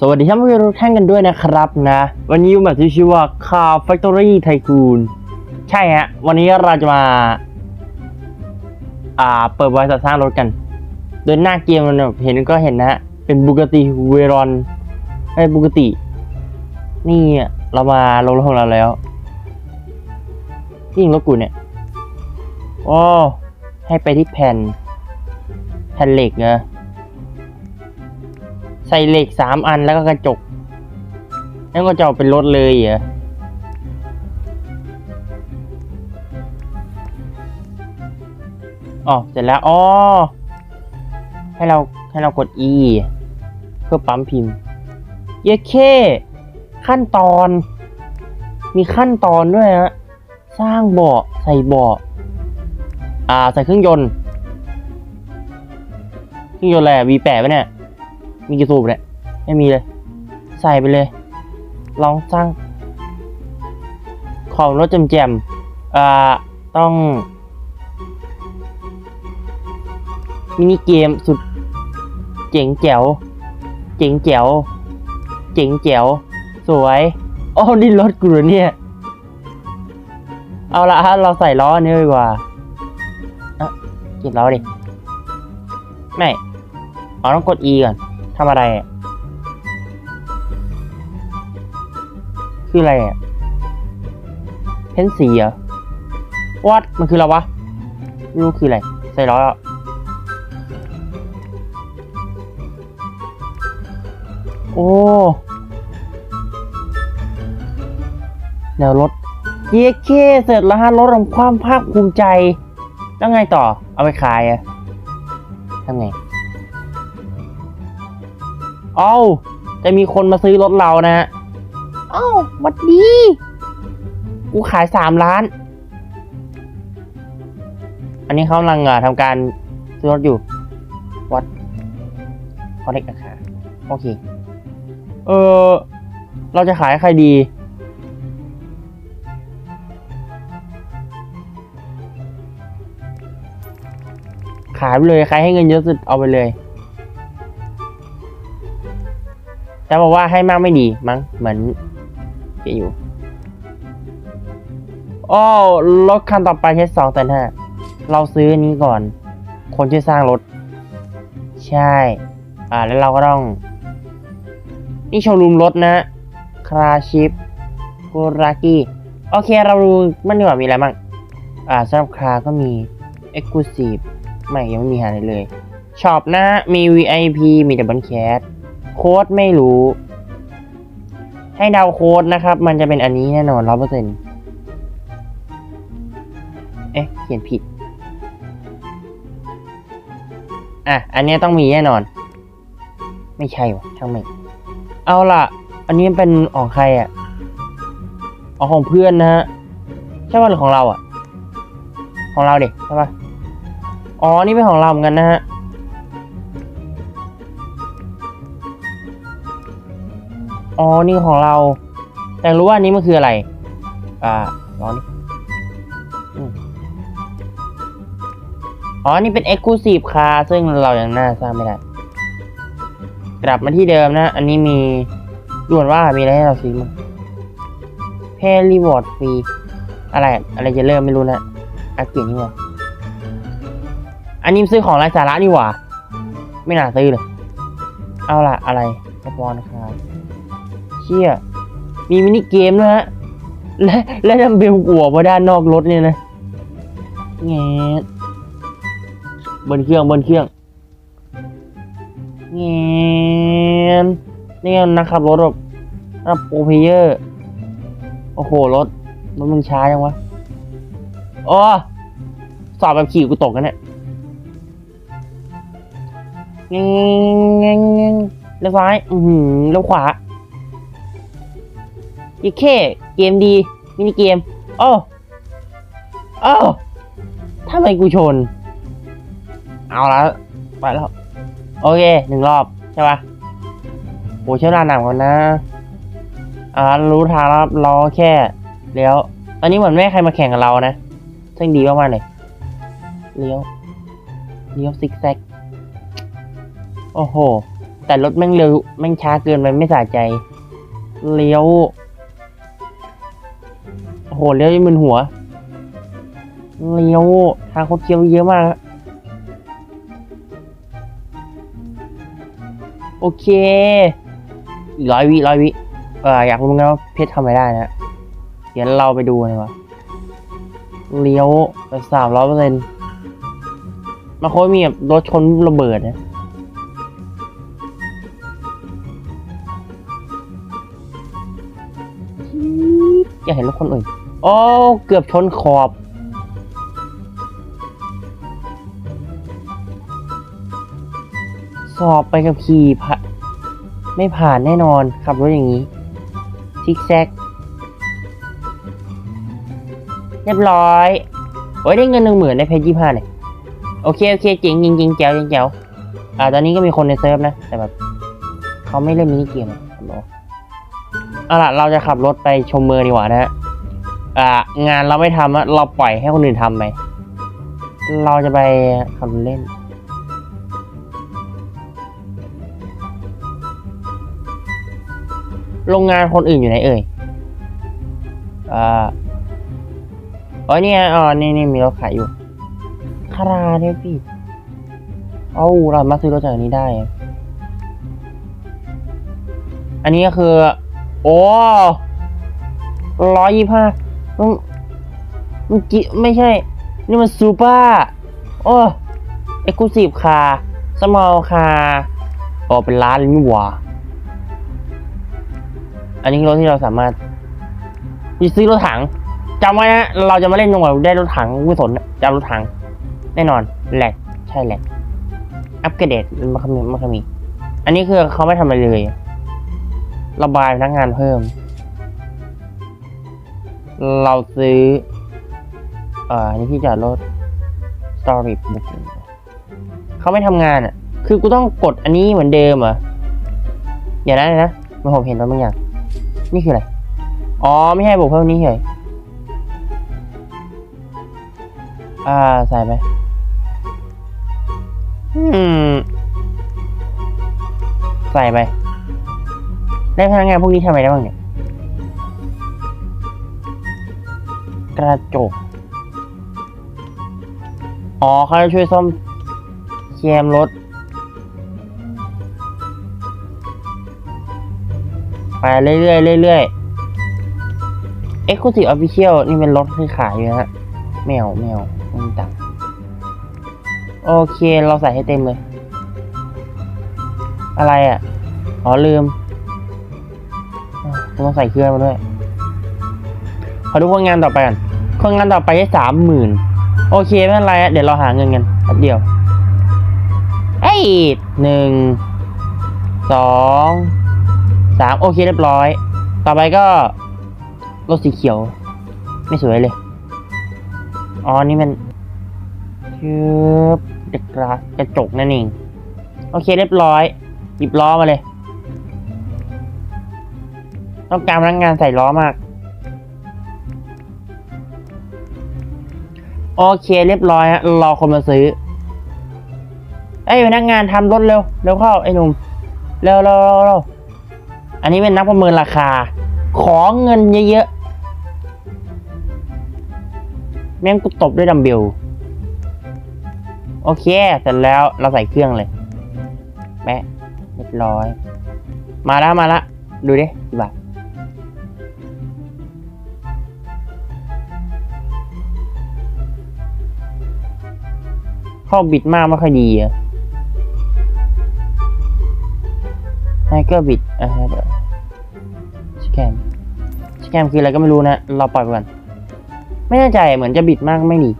สวัสดีท่านผู้ชมทุกท่านกันด้วยนะครับนะ วันนี้อยู่แบบที่ชื่อว่า Car Factory Tycoon ใช่ฮะ วันนี้เราจะมา อ่า เปิดบริษัทสร้างรถกัน โดยหน้าเกมมันเห็นก็เห็นนะฮะ เป็นบูกติเวรอนไอ้บูกติ นี่เรามาลงรถของเราแล้วนี่รถกูเนี่ยโอ้ให้ไปที่แผ่นแผ่นเหล็กนะ ใส่เหล็กสามอันแล้วก็กระจกแล้วก็จะเอาเป็นรถเลยเหรออ๋อเสร็จแล้วอ๋อให้เราให้เรากด E เพื่อปั๊มพิมพ์ เยเคขั้นตอน มีขั้นตอนด้วยฮะสร้างเบาะใส่เบาะอ่า ใส่เครื่องยนต์ เครื่องยนต์อะไรอะ V8 ปะเนี่ย มีกี่สูบเนี่ยไม่มีเลย ใส่ไปเลย ลองสร้าง ของรถแจมๆอ่าต้อง มินิเกมสุด เจ๋งแจ๋ว เจ๋งแจ๋ว เจ๋งแจ๋ว สวยโอ้นี่รถกูเหรอเนี่ย เอาละฮะ เราใส่ล้อนนี้ดีกว่าอะเก็บล้อดิ ไม่ เอาต้องกด E ก่อน ทำอะไรอะคืออะไรอะ เพ้นสีเหรอวัดมันคืออะไรวะไม่รู้คืออะไร ใส่ล้อแล้วโอ้ แนวรถเย้เคเสร็จแล้วฮะรถของความภาคภูมิใจ แล้วไงต่อ เอาไปขายอะทำไง เอ้าจะมีคนมาซื้อรถเรานะฮะเอ้าหวัดดี กูขายสามล้าน อันนี้เขากำลังอะทำการซื้อรถอยู่ วัดคอนเน็กราคาโอเค เออ เราจะขายให้ใครดีขายไปเลย ใครให้เงินเยอะสุดเอาไปเลย แต่บอกว่าให้มากไม่ดีมั้งเหมือนจะอยู่อ้อรถคันต่อไปใช้สองแสนห้าเราซื้อนี้ก่อน คนช่วยสร้างรถ ใช่ อ่า แล้วเราก็ต้อง นี่โชว์รูมรถนะ คราชิปคูรากิโอเค เราดูมันดีกว่ามีอะไรบ้าง อ่าสำหรับคาก็มี Exclusive ไม่ยังไม่มีหาอะไรเลย ช็อปนะ มี VIP มีดับเบิลแคส โค้ดไม่รู้ ให้เดาโค้ดนะครับ มันจะเป็นอันนี้แน่นอนร้อยเปอร์เซ็นต์เอ๊ะ เขียนผิด อะ อันนี้ต้องมีแน่นอน ไม่ใช่วะช่างไม่เอาล่ะ อันนี้เป็นของใครอะอ๋อของเพื่อนนะฮะใช่ป่ะหรือของเราอะ ของเราเด็กใช่ป่ะอ๋อนี่เป็นของเราเหมือนกันนะฮะ อ๋อ นี่ของเรา แต่รู้ว่านี้มันคืออะไร อ่าลอนี่อ๋อ นี่เป็น Exclusive คาซึ่งเรายังน่าสร้างไม่ได้ กลับมาที่เดิมนะ อันนี้มีด่วนว่ามีอะไรให้เราซื้อมั้งเพย์รีวอร์ดฟรีอะไร อะไรจะเริ่มไม่รู้นะอาเกียนี่ว่าอันนี้ซื้อของไร้สาระนี่หว่า ไม่น่าซื้อเลย เอาล่ะ อะไรสปอนครับ ชี่ยมีมินิเกมด้วยฮะ และและดัมเบลกลัวมาด้านนอกรถเนี่ยนะแงะบนเครื่องบนเครื่องแงะนี่นักขับรถแบบนักโปรเพเยอร์ โอ้โห รถรถมึงช้ายังวะโอ้สอบแบบขี่กูตกกันเนี่ยแงะแงะแงะเลี้ยวซ้าย อือหือเลี้ยวขวา อีกแค่เกมดีมินิเกมโอ้โอ้ทำไมกูชน เอาละไปแล้ว โอเคหนึ่งรอบ ใช่ปะโอ้ใช้เวลาหนักกว่านะอ่ารู้ทางแล้วครับรอแค่เลี้ยว ตอนนี้เหมือนไม่ให้ใครมาแข่งกับเรานะซึ่งดีมากๆเลยเลี้ยวเลี้ยวซิกแซก โอ้โห แต่รถแม่งเร็วแม่งช้าเกินไปไม่สะใจ เลี้ยว โอ้โหเลี้ยวยังมึนหัวเลี้ยวทางโคตรเคี้ยวเยอะมากโอเคร้อยวิร้อยวิเอออยากรู้เหมือนกันว่าเพชรทำอะไรได้นะเดี๋ยวเราไปดูเลยวะเลี้ยวไปสามร้อยเปอร์เซ็นต์มาโค้ดมีแบบรถชนระเบิดนะอย่าเห็นรถคนอื่น โอ้เกือบชนขอบ สอบไปกับขี่ผ่าไม่ผ่านแน่นอนขับรถอย่างนี้ซิกแซกเรียบร้อยโอ้ยได้เงินหนึ่งหมื่นได้เพชรยี่ห้าเลยโอเคโอเคเจ๋งจริงจริงแจ๋วจริงแจ๋วอ่าตอนนี้ก็มีคนในเซิร์ฟนะ แต่แบบเขาไม่เล่นมินิเกมอะครับผมเอาล่ะ เราจะขับรถไปชมเมืองดีกว่านะฮะ อ่างานเราไม่ทำอะเราปล่อยให้คนอื่นทำไปเราจะไปขับรถเล่น โรงงานคนอื่นอยู่ไหนเอ่ยอ่าอ๋อนี่ไงอ๋อนี่นี่มีรถขายอยู่คาราเดวิดเอ้าเรามาซื้อรถจากอันนี้ได้อะอันนี้ก็คือ โอ้ร้อยยี่ห้า มันมันกิไม่ใช่ นี่มันซูเปอร์โอ้เอ็กซ์คลูซีฟคาร์สมอลคาร์อ๋อเป็นร้านเลยนี่หว่าอันนี้รถที่เราสามารถไปซื้อรถถังจำไว้นะเราจะมาเล่นจนกว่าได้รถถังไม่สนจะรถถัง แน่นอนแหลกใช่แหลกอัปเกรดมันก็มีมันก็มีอันนี้คือเขาไม่ทำอะไรเลย ระบายพนักงานเพิ่ม เราซื้อ เอ่ออันนี้ที่จอดรถ storage book เขาไม่ทำงานอะ คือกูต้องกดอันนี้เหมือนเดิมเหรออย่านะนะมันผมเห็นแล้วบางอย่าง นี่คืออะไร อ๋อ ไม่ให้บวกเพิ่มนี้เฉยอ่า ใส่ไป อืม ใส่ไป ได้พนักงานพวกนี้ทำอะไรได้บ้างเนี่ย กระจก อ๋อเขาจะช่วยซ่อมแซมรถ ไปเรื่อยๆเรื่อยๆ Exclusive Official นี่เป็นรถที่ขายอยู่ฮะแมวแมวม่มีตังโอเคเราใส่ให้เต็มเลย อะไรอะ อ๋อลืมต้องใส่เครื่องมาด้วย ขอดูคนงานต่อไปกัน คนงานต่อไปได้สามหมื่นโอเคไม่เป็นไรอะเดี๋ยวเราหาเงินกันแป๊บเดียว เอ้ยหนึ่งสองสามโอเคเรียบร้อย ต่อไปก็รถสีเขียว ไม่สวยเลย อ๋อ นี่มันชืบเด็กกระกระจกนั่นเอง โอเคเรียบร้อย หยิบล้อมาเลย ต้องการพนักงานใส่ล้อมาก โอเคเรียบร้อยฮะรอคนมาซื้อเอ้พนักงานทำรถเร็วเร็วเข้าไอ้หนุ่มเร็วเร็วเร็วอันนี้เป็นนักประเมินราคา ขอเงินเยอะๆแม่งกูตบด้วยดัมเบลโอเคเสร็จแล้วเราใส่เครื่องเลยแปะเรียบร้อย มาแล้วมาแล้วดูดิกี่บาท เข้าบิดมากไม่ค่อยดีอะไฮเกอร์บิดอะฮะสแกมสแกมคืออะไรก็ไม่รู้นะ เราปล่อยไปก่อน ไม่แน่ใจเหมือนจะบิดมากไม่ดี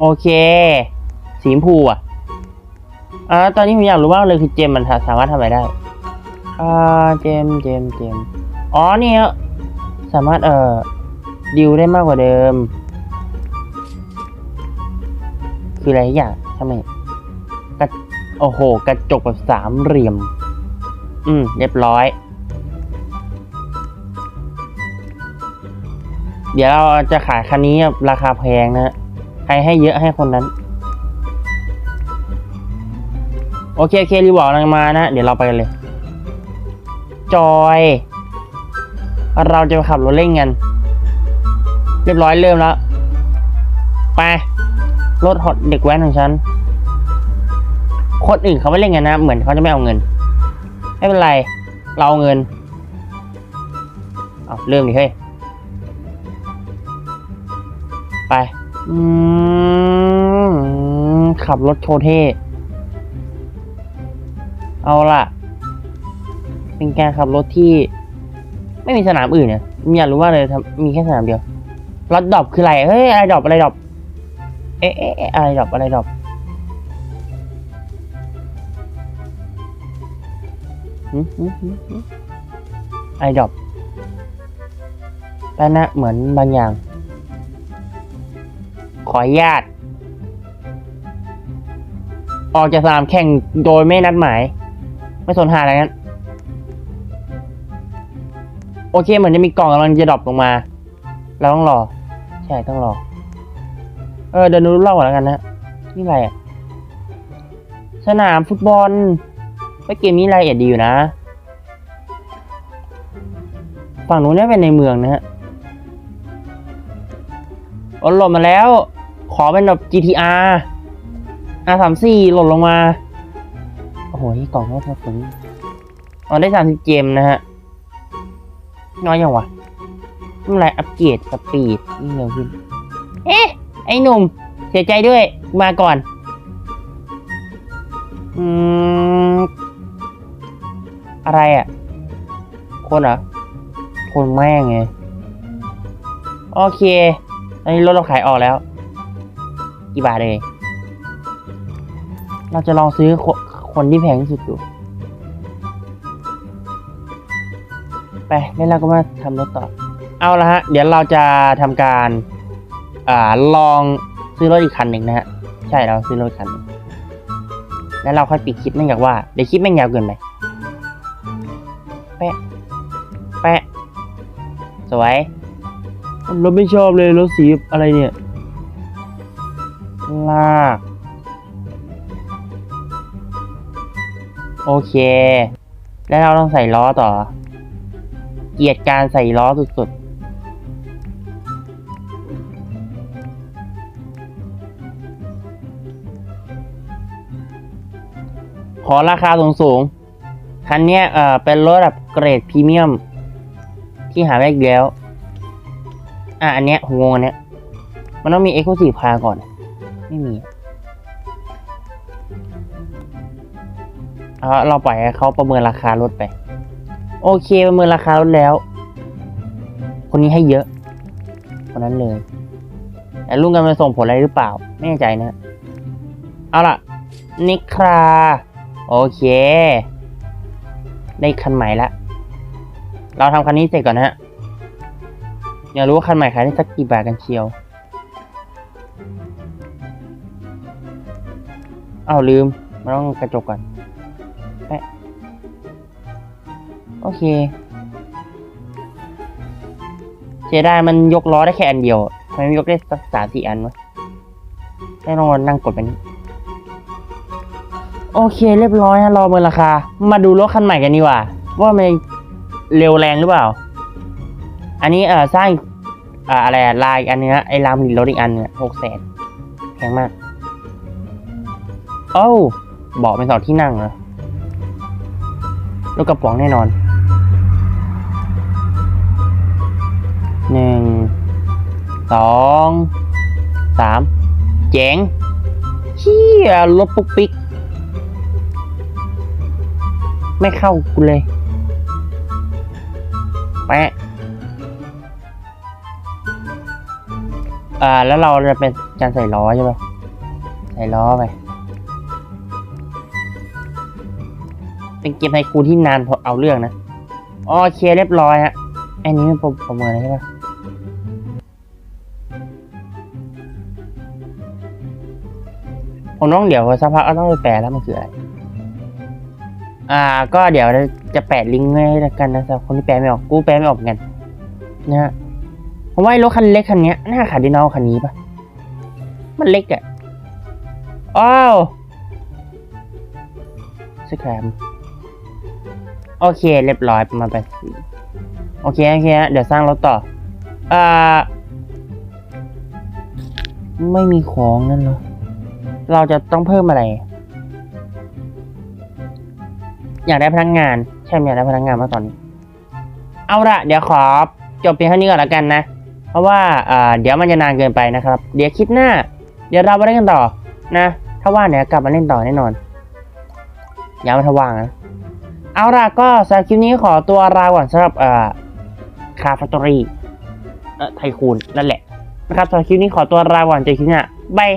โอเค สีชมพูอะอ่าตอนนี้ผมอยากรู้มาเลยคือเจมมันสามารถทำอะไรได้ อ่า เจม เจม เจม อ๋อเนี่ย สามารถเอ่อดิวได้มากกว่าเดิม คืออะไรอย่างทำไมกระโอ้โห กระจกแบบสามเหลี่ยม อืม เรียบร้อย เดี๋ยวเราจะขายคันนี้ราคาแพงนะฮะใครให้เยอะให้คนนั้น โอเคโอเครีบบอกลังมานะ เดี๋ยวเราไปกันเลย จอย เราจะไปขับรถเล่นกัน เรียบร้อยเริ่มแล้ว ไป รถฮอตเด็กแว้นของฉัน คนอื่นเขาไม่เล่นกันนะ เหมือนเขาจะไม่เอาเงิน ไม่เป็นไร เราเอาเงิน เอาเริ่มดิเฮ้ย ไปขับรถโชว์เท่ เอาล่ะ เป็นการขับรถที่ ไม่มีสนามอื่นเนี่ยมีอยากรู้ว่าเลยมีแค่สนามเดียวรถดรอปคืออะไรเฮ้ยอะไรดรอปอะไรดรอปเอ๊ะเอ๊ะอะอะไรดรอปอะไรดรอปหืมหืมหืมหืมอะไรดรอปแป๊บนะเหมือนบางอย่าง ขอญาตออกจากสนามแข่งโดยไม่นัดหมาย ไม่สนหาอะไรนั้น โอเคเหมือนจะมีกล่องกำลังจะดรอปลงมา เราต้องรอ ใช่ต้องรอ เออเดินดูรอบก่อนแล้วกันนะ นี่อะไรอะสนามฟุตบอลไปเกมนี้รายละเอียดดีอยู่นะ ฝั่งนู้นเนี่ยเป็นในเมืองนะฮะโอ้หล่นมาแล้ว ขอเป็นแบบ GTR R34 หล่นลงมา โอ้โห นี่กล่องก็ทับถึงอ๋อได้สามสิบเกมนะฮะ น้อยยังวะไม่เป็นไรอัปเกรดสปีดยิ่งเร็วขึ้น เอ๊ะ ไอ้หนุ่ม เสียใจด้วย มาก่อน อืม อะไรอะ คนเหรอ คนแม่งไง โอเคตอนนี้รถเราขายออกแล้ว กี่บาทเลย เราจะลองซื้อคคนที่แพงที่สุดดู ไปแล้วเราก็มาทำรถต่อ เอาละฮะ เดี๋ยวเราจะทำการอ่าลองซื้อรถอีกคันหนึ่งนะฮะ ใช่เราซื้อรถอีกคันหนึ่งแล้วเราค่อยปิดคลิปเนื่องจากว่าเดี๋ยวคลิปแม่งยาวเกินไปแปะแปะสวยรถไม่ชอบเลยรถสีอะไรเนี่ย ลาก โอเค แล้วเราต้องใส่ล้อต่อ เกลียดการใส่ล้อสุดๆขอราคาสูงๆคันนี้เอ่อเป็นรถแบบเกรดพรีเมียม ที่หาได้อีกแล้ว อะ อันเนี้ยผมงงอันเนี้ย มันต้องมี Exclusive Car ก่อน ไม่มีเอาเราปล่อยให้เขาประเมินราคารถไป โอเคประเมินราคารถแล้ว คนนี้ให้เยอะคนนั้นเลย แต่ลุงกันมาส่งผลอะไรหรือเปล่า ไม่แน่ใจนะ เอาล่ะ นิครา โอเค ได้คันใหม่ละ เราทำคันนี้เสร็จก่อนนะฮะอยากรู้ว่าคันใหม่ขายได้สักกี่บาทกันเชียว เอาลืมมันต้องกระจกก่อน โอเคเสียดายมันยกล้อได้แค่อันเดียวทำไมยกได้สักสามสี่อันวะได้ลองนั่งกดไปนี่โอเค เรียบร้อยฮะรอเบอร์ราคา มาดูรถคันใหม่กันดีกว่า ว่ามันเร็วแรงหรือเปล่า อันนี้เอ่อสร้างอ่าอะไรลายอันเนี้ยไอ้รามหินรถอีกอันเนี่ยหกแสนแพงมากโอ้าบอกเป็นสองที่นั่งเหรอรถกระป๋องแน่นอน หนึ่งสองสามเจ๋งเชี่ยรถปุ๊กปิ๊ก ไม่เข้ากูเลย แปะอ่า แล้วเราจะเป็นการใส่ล้อใช่ปะใส่ล้อไป เป็นเกมไทคูที่นานพอเอาเรื่องนะ โอเคเรียบร้อยฮะ อันนี้มันประประเมินอะใช่ปะ ผมต้องเดี๋ยวสักพักเอาต้องไปแปลแล้วมันคืออะไร อ่า ก็เดี๋ยวจะแปะลิงก์ให้แล้วกันนะสำหรับคนที่แปลไม่ออกกูแปลไม่ออกเหมือนกันนะฮะผมว่ารถคันเล็กคันนี้น่าขายดีนอคันนี้ปะมันเล็กอะอ้าวสแครมโอเค เรียบร้อยประมาณแปดสี่โอเคโอเคเดี๋ยวสร้างรถต่ออ่าไม่มีของนั่นเหรอ เราจะต้องเพิ่มอะไร อยากได้พนักงาน ใช่ไหมอยากได้พนักงานมาตอนนี้ เอาละเดี๋ยวขอจบเพียงเท่านี้ก่อนแล้วกันนะ เพราะว่าเดี๋ยวมันจะนานเกินไปนะครับ เดี๋ยวคลิปหน้า เดี๋ยวเราไปเล่นกันต่อนะ ถ้าว่าเนี่ยกลับมาเล่นต่อแน่นอน อย่ามาทว่างนะ เอาล่ะก็สำหรับคลิปนี้ขอตัวลาก่อนสำหรับอ่าคาฟตอรี่ไทคูนนั่นแหละนะครับสำหรับคลิปนี้ขอตัวลาก่อนเจอคลิปหน้าบาย